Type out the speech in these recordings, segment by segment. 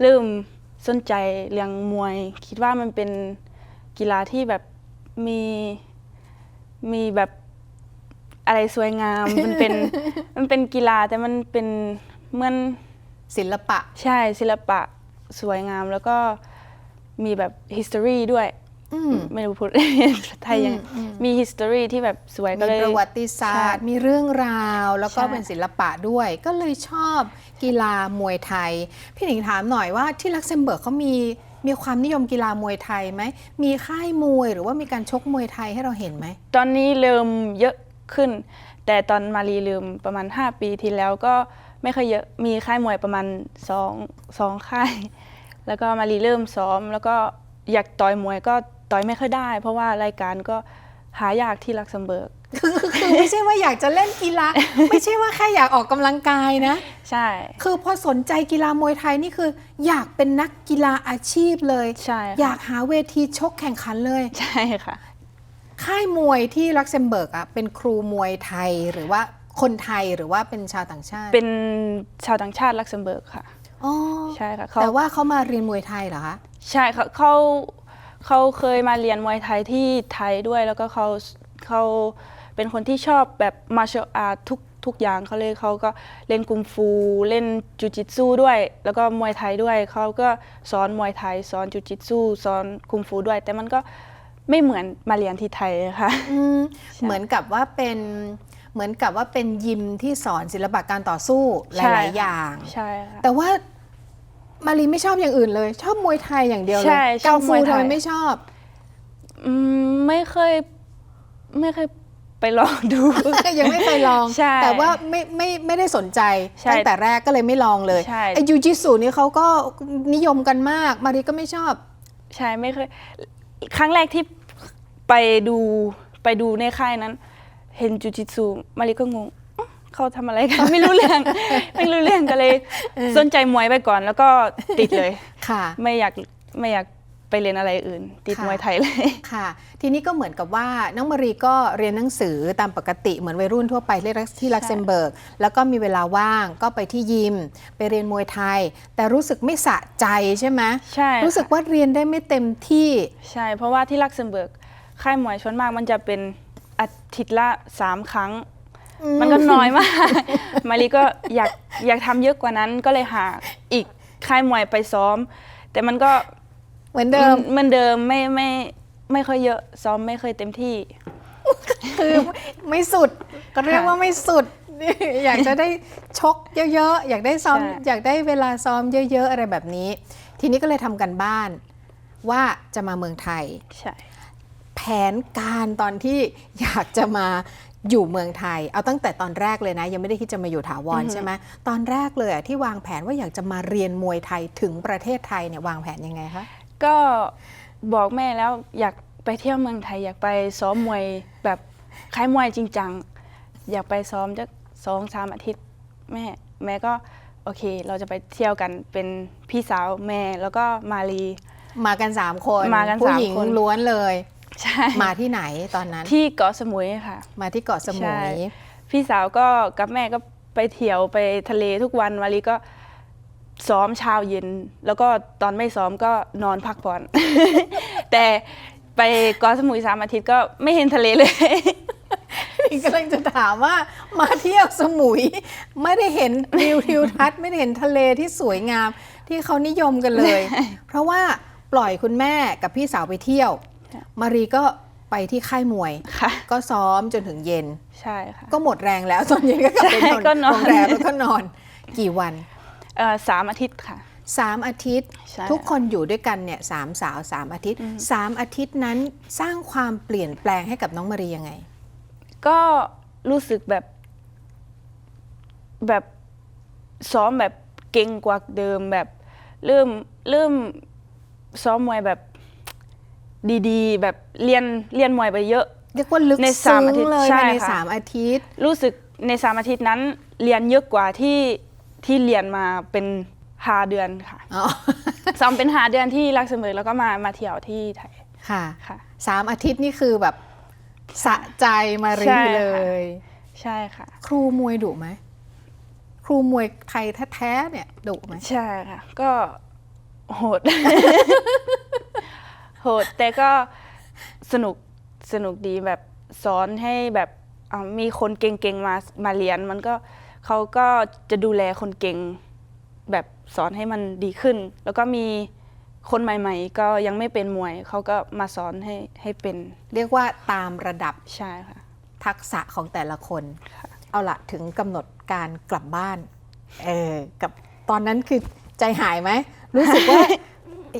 เริ่มสนใจเรื่องมวย คิดว่ามันเป็นกีฬาที่แบบมีมีแบบอะไรสวยงาม มันเป็นมันเป็นกีฬาแต่มันเป็นเหมือนศิลปะ ใช่ศิลปะสวยงามแล้วก็มีแบบ history ด้วยอืม ไม่รู้พูดไทยยังอืมอืมมี history ที่แบบสวยก็มีเลยประวัติศาสตร์ มีเรื่องราว แล้วก็ใช่เป็นศิลปะด้วย ก็เลยชอบกีฬามวยไทย พี่หนิงถามหน่อยว่าที่ลักเซมเบิร์กเขามีมีความนิยมกีฬามวยไทยไหม มีค่ายมวยหรือว่ามีการชกมวยไทยให้เราเห็นไหม ตอนนี้เริ่มเยอะขึ้น แต่ตอนมารีลืมประมาณ 5 ปีที่แล้วก็ไม่ค่อยเยอะ มีค่ายมวยประมาณ2 2ค่าย แล้วก็มารีเริ่มซ้อม แล้วก็อยากต่อยมวยก็ ต่อยไม่ค่อยได้ เพราะว่ารายการก็หายากที่ลักเซมเบิร์กคือคือไม่ใช่ว่าอยากจะเล่นกีฬา ไม่ใช่ว่าแค่อยากออกกำลังกายนะ ใช่ คือพอสนใจกีฬามวยไทยนี่คือ อยากเป็นนักกีฬาอาชีพเลยใช่ค่ะอยากหาเวทีชกแข่งขันเลย ใช่ค่ะ ค่ายมวยที่ลักเซมเบิร์กอะเป็นครูมวยไทยหรือว่าคนไทยหรือว่าเป็นชาวต่างชาติ เป็นชาวต่างชาติลักเซมเบิร์กค่ะอ๋อใช่ค่ะเขาแต่ว่าเขามาเรียนมวยไทยเหรอคะใช่ค่ะเขา เขาเคยมาเรียนมวยไทยที่ไทยด้วย แล้วก็เขาเขาเป็นคนที่ชอบแบบ martial art ทุกทุกอย่างเขาเลยเขาก็เล่นกุมฟูเล่นจูจิตซูด้วย แล้วก็มวยไทยด้วยเขาก็สอนมวยไทยสอนจูจิตซูสอนกุมฟูด้วย แต่มันก็ไม่เหมือนมาเรียนที่ไทยค่ะอืมเหมือนกับว่าเป็นเหมือนกับว่าเป็นยิมที่สอนศิลปะการต่อสู้หใช่ลายค่ะๆอย่าง ใช่ค่ะแต่ว่า มารีไม่ชอบอย่างอื่นเลย ชอบมวยไทยอย่างเดียวเลใช่ยชอบกังมฟูวยไททำยไมไม่ชอบ อืมไม่เคยไม่เคยไปลองดู ยังไม่เคยลอง ใช่แต่ว่าไม่ไม่ไม่ได้สนใจใช่ตั้งแต่แรกก็เลยไม่ลองเลยใช่ ไอยูจิสุนี่เขาก็นิยมกันมาก มารีก็ไม่ชอบ ใช่ไม่เคย ครั้งแรกที่ไปดูไปดูในค่ายนั้น เห็นจูจิตซูมาริก็งงอ๊ะ เขาทำอะไรกัน ไม่รู้เรื่อง ไม่รู้เรื่องก็เลย สนใจมวยไปก่อน แล้วก็ติดเลย ค่ะ ไม่อยากไม่อยากไปเรียนอะไรอื่น ติดค่ะ มวยไทยเลย ค่ะ ทีนี้ก็เหมือนกับว่าน้องมารีก็เรียนหนังสือตามปกติเหมือนวัยรุ่นทั่วไปที่ที่ลักเซมเบิร์ก แล้วก็มีเวลาว่างก็ไปที่ยิม ไปเรียนมวยไทย แต่รู้สึกไม่สะใจใช่ไหมใช่รู้สึกค่ะว่าเรียนได้ไม่เต็มที่ ใช่ เพราะว่าที่ลักเซมเบิร์กค่ายมวยชนมากมันจะเป็นอาทิตย์ละสามครั้ง มันก็น้อยมาก มารีก็อยากอยากทำเยอะกว่านั้นก็เลยหาอีกค่ายมวยไปซ้อม แต่มันก็เหมือนเดิมเหมือนเดิมไม่ไม่ไม่ค่อยเยอะซ้อมไม่เคยเต็มที่ คือไม่สุดก็เรียกว่าไม่สุด อยากจะได้ชกเยอะๆ อยากได้ซ้อมใช่อยากได้เวลาซ้อมเยอะ ๆ อะไรแบบนี้ ทีนี้ก็เลยทำกันบ้านว่าจะมาเมืองไทย ใช่ แผนการตอนที่อยากจะมา อยู่เมืองไทย เอาตั้งแต่ตอนแรกเลยนะ ยังไม่ได้คิดจะมาอยู่ถาวรใช่ไหมตอนแรกเลยอะที่วางแผนว่าอยากจะมาเรียนมวยไทยถึงประเทศไทยเนี่ยวางแผนยังไงคะก็บอกแม่แล้วอยากไปเที่ยวเมืองไทย อยากไปซ้อมมวยแบบค่ายมวยจริงจังอยากไปซ้อมจะสองสามอาทิตย์แม่แม่ก็โอเค เราจะไปเที่ยวกันเป็นพี่สาวแม่แล้วก็มาลีมากัน 3 คน มากันผู้สามหญิงคนล้วนเลย ใช่มาที่ไหนตอนนั้นที่เกาะสมุยค่ะ มาที่เกาะสมุใช่ยพี่สาวก็กับแม่ก็ไปเที่ยวไปทะเลทุกวันมาลีก็ซ้อมเช้าเย็น แล้วก็ตอนไม่ซ้อมก็นอนพักผ่อน แต่ไปเกาะสมุยสามอาทิตย์ก็ไม่เห็นทะเลเลยกำลังจะถามว่ามาเที่ยวสมุย ไม่ได้เห็นวิวทิวทัศน์ไม่ได้เห็นทะเลที่สวยงามที่เขานิยมกันเลย เพราะว่าปล่อยคุณแม่กับพี่สาวไปเที่ยวค่ะ มารีก็ไปที่ค่ายมวย ค่ะ ก็ซ้อมจนถึงเย็น ใช่ค่ะ ก็หมดแรงแล้วตอนเย็นก็กลับไปใช่นอนก็นอน โรงแรมแล้วก็นอน กี่วันเอ่อสามอาทิตย์ค่ะ สามอาทิตย์ ใช่ทุกคนอยู่ด้วยกันเนี่ยสามสาวสามอาทิตย์สามอาทิตย์นั้นสร้างความเปลี่ยนแปลงให้กับน้องมารียังไง ก็รู้สึกแบบ แบบซ้อมแบบเก่งกว่าเดิมแบบเริ่มเริ่มซ้อมมวยแบบ ดีๆ แบบเรียนเรียนมวยไปเยอะ เรียกว่าลึกในสาซึ้มงอาทิตย์เลยใช่ภายในค่ะ สามอาทิตย์ รู้สึกในสามอาทิตย์นั้นเรียนเยอะกว่าที่ที่เรียนมาเป็นหาเดือนค่ะ อ๋อ ซ้อมเป็นหาเดือนที่ลักเซมเบิร์กแล้วก็มามาเที่ยวที่ไทยค่ะค่ะ สามอาทิตย์นี่คือแบบสะใจมารีใช่ค่ะ เลย ใช่ค่ะ ครูมวยดุไหม ครูมวยไทยแท้ๆเนี่ยดุไหม ใช่ค่ะ ก็โหดโหดแต่ก็สนุกสนุกดีแบบสอนให้แบบอ่ามีคนเก่งๆมามาเรียน มันก็เขาก็จะดูแลคนเก่ง แบบสอนให้มันดีขึ้น แล้วก็มีคนใหม่ ๆ ก็ยังไม่เป็นมวยเขาก็มาสอนให้ให้เป็นเรียกว่าตามระดับใช่ค่ะ ทักษะของแต่ละคน เอาละถึงกำหนดการกลับบ้านเออกับตอนนั้นคือใจหายไหม รู้สึกว่า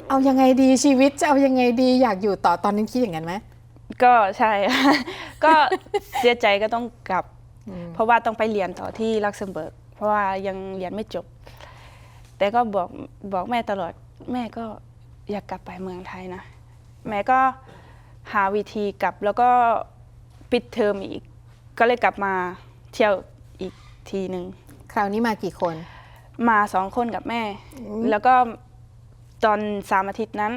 เอายังไงดีชีวิตจะเอายังไงดีอยากอยู่ต่อตอนนั้นคิดอย่างนั้นไหมก็ใช่ ก็เสียใจก็ต้องกลับ เพราะว่าต้องไปเรียนต่อที่ลักเซมเบิร์ก เพราะว่ายังเรียนไม่จบ แต่ก็บอกบอกแม่ตลอด แม่ก็อยากกลับไปเมืองไทยนะ แม่ก็หาวิธีกลับแล้วก็ปิดเทอมอีก ก็เลยกลับมาเที่ยวอีกทีหนึ่งคราวนี้มากี่คน มาสองคนกับแม่ แล้วก็ ตอนสามอาทิตย์นั้น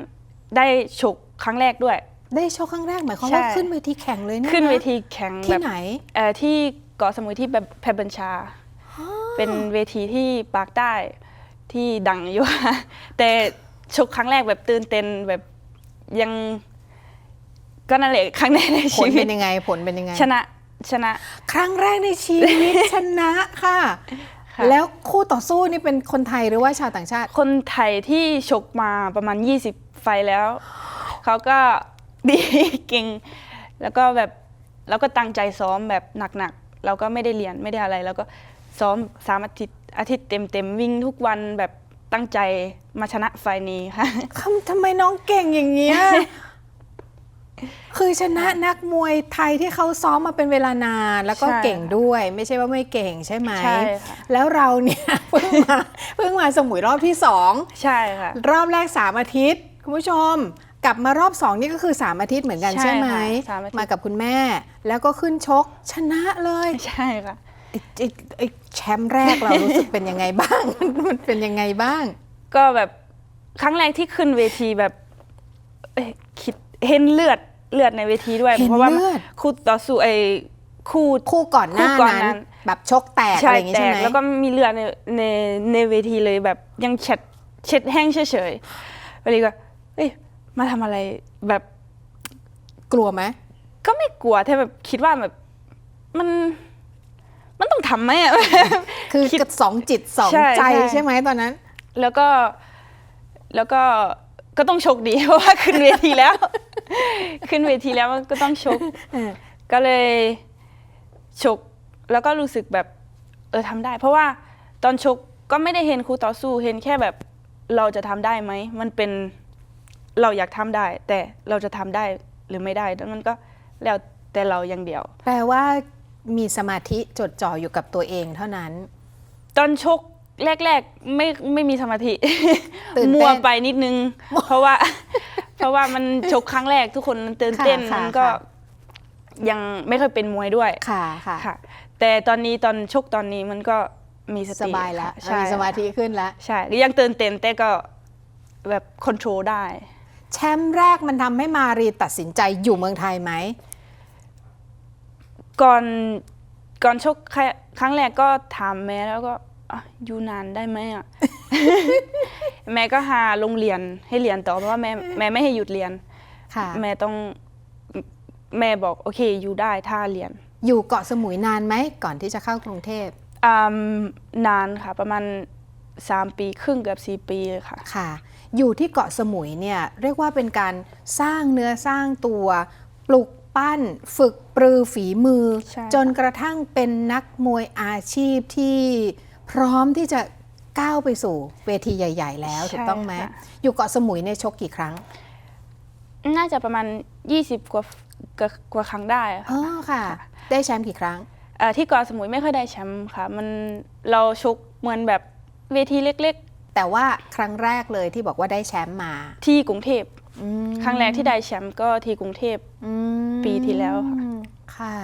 ได้ฉกครั้งแรกด้วย ได้โชว์ครั้งแรกหมายความใช่ว่าขึ้นเวทีแข่งเลยเนี่ยะขึ้นเวทีแข่งที่แบบไหนเอ่อที่เกาะสมุยที่แบบแพรบัญชาเป็นเวทีที่ปากใต้ที่ดังอยู่ แต่ชกครั้งแรกแบบตื่นเต้นแบบยังก็นั่นแหละครั้งแรกในผลชีวิเป็ตนยังไงผลเป็นยังไงชนะชนะ ครั้งแรกในชีวิต ชนะค่ะค่ะ แล้วคู่ต่อสู้นี่เป็นคนไทยหรือว่าชาวต่างชาติ คนไทยที่ชกมาประมาณ 20 ไฟล์แล้ว เขาก็ดีเก่ง แล้วก็แบบแล้วก็ตั้งใจซ้อมแบบหนักๆเราก็ไม่ได้เรียนไม่ได้อะไร แล้วก็ซ้อมสามอาทิตย์อาทิตย์เต็มๆวิ่งทุกวันแบบตั้งใจมาชนะไฟล์นี้ค่ะ ทำทำไมน้องเก่งอย่างเงี้ย คือชนะนักมวยไทยที่เขาซ้อมมาเป็นเวลานาน แล้วก็ใช่เก่งด้วย ไม่ใช่ว่าไม่เก่งใช่ไหมใช่ค่ะ แล้วเราเนี่ย เพิ่งมาเพิ่งมาสมุยรอบที่สองใช่ค่ะ รอบแรกสามอาทิตย์ คุณผู้ชม กลับมารอบสองนี่ก็คือสามอาทิตย์เหมือนกันใช่ใช่ไหมค่ะสามอาทิตย์ มากับคุณแม่ แล้วก็ขึ้นชกชนะเลยใช่ค่ะ ไอ้ไอ้ไอ้แชมป์แรกเรารู้สึกเป็นยังไงบ้าง มันเป็นยังไงบ้าง ก็แบบครั้งแรกที่ขึ้นเวทีแบบเอ้ยคิดเห็นเลือด เลือดในเวทีด้วย เห็นเพราะว่าเลือด คู่ต่อสู้ไอ้คู่ คู่ก่อนหน้าคู่ก่อนนั้นนั้นแบบชกแตกอะใช่ไรอย่างงี้แตใช่กไหม แล้วก็มีเลือดในในในเวทีเลยแบบยังเช็ดเช็ดแห้งเฉยๆวันนี้ก็เอ้ยมาทำอะไรแบบกลัวไหม ก็ไม่กลัวแต่แบบคิดว่าแบบมันมันต้องทำไหมอะ คือคิดกับสองจิตสองใช่ใจใช่ ใช่ไหมตอนนั้น แล้วก็แล้วก็ก็ต้องชกดี เพราะว่าขึ้นเวทีแล้ว ขึ้นเวทีแล้วมันก็ต้องชกเออก็เลยชกแล้วก็รู้สึกแบบเออทำได้ เพราะว่าตอนชกก็ไม่ได้เห็นครูต่อสู้เห็นแค่แบบเราจะทำได้ไหมมันเป็นเราอยากทำได้ แต่เราจะทำได้หรือไม่ได้แล้วมันก็แล้วแต่เราอย่างเดียว แปลว่ามีสมาธิจดจ่ออยู่กับตัวเองเท่านั้น ตอนชกแรกๆไม่ไม่มีสมาธิตื่นเต้นมัวไปนิดนึง เพราะว่า เพราะว่ามันชกครั้งแรกทุกคนมันตื่นเต้นค่ะมันก็ ค่ะ ยังไม่เคยเป็นมวยด้วยค่ะค่ะ ค่ะ แต่ตอนนี้ตอนชกตอนนี้มันก็มีสสติบายแล้วค่ะใช่มีสมาธิขึ้นแล้ว ใช่ยังตื่นเต้นแต่ก็แบบคอนโทรลได้ แชมป์แรกมันทำให้มารีตัดสินใจอยู่เมืองไทยไหม ก่อนก่อนชกแค่ครั้งแรกก็ถามแม่แล้วก็อะอยู่นานได้ไหมอะ แม่ก็หาโรงเรียนให้เรียนต่อเพราะว่าแม่แม่ไม่ให้หยุดเรียน ค่ะ แม่ต้องแม่บอกโอเคอยู่ได้ถ้าเรียนอยู่เกาะสมุยนานไหมก่อนที่จะเข้ากรุงเทพอืมนานค่ะ ประมาณ 3 ปีครึ่งเกือบ4ปีเลยค่ะ ค่ะ อยู่ที่เกาะสมุยเนี่ยเรียกว่าเป็นการสร้างเนื้อสร้างตัวปลุกปั้นฝึกปรือฝีมือ ใช่ จนกระทั่งเป็นนักมวยอาชีพที่พร้อมที่จะ ก้าวไปสู่เวทีใหญ่ ๆ แล้วถูกต้องไหมใช่ค่ะ อยู่เกาะสมุยในยชกกี่ครั้งน่าจะประมาณ 20 กว่ากว่ากว่าครั้งได้ค่ะ อ๋อค่ะ ได้แชมป์กี่ครั้ง เอ่อที่เกาะสมุยไม่ค่อยได้แชมป์ค่ะ มันเราชกเหมือนแบบเวทีเล็ก แต่ว่าครั้งแรกเลยที่บอกว่าได้แชมป์มาๆ ที่กรุงเทพอืมครั้งแรกที่ได้แชมป์ก็ที่กรุงเทพ อืมปีที่แล้วค่ะ ค่ะ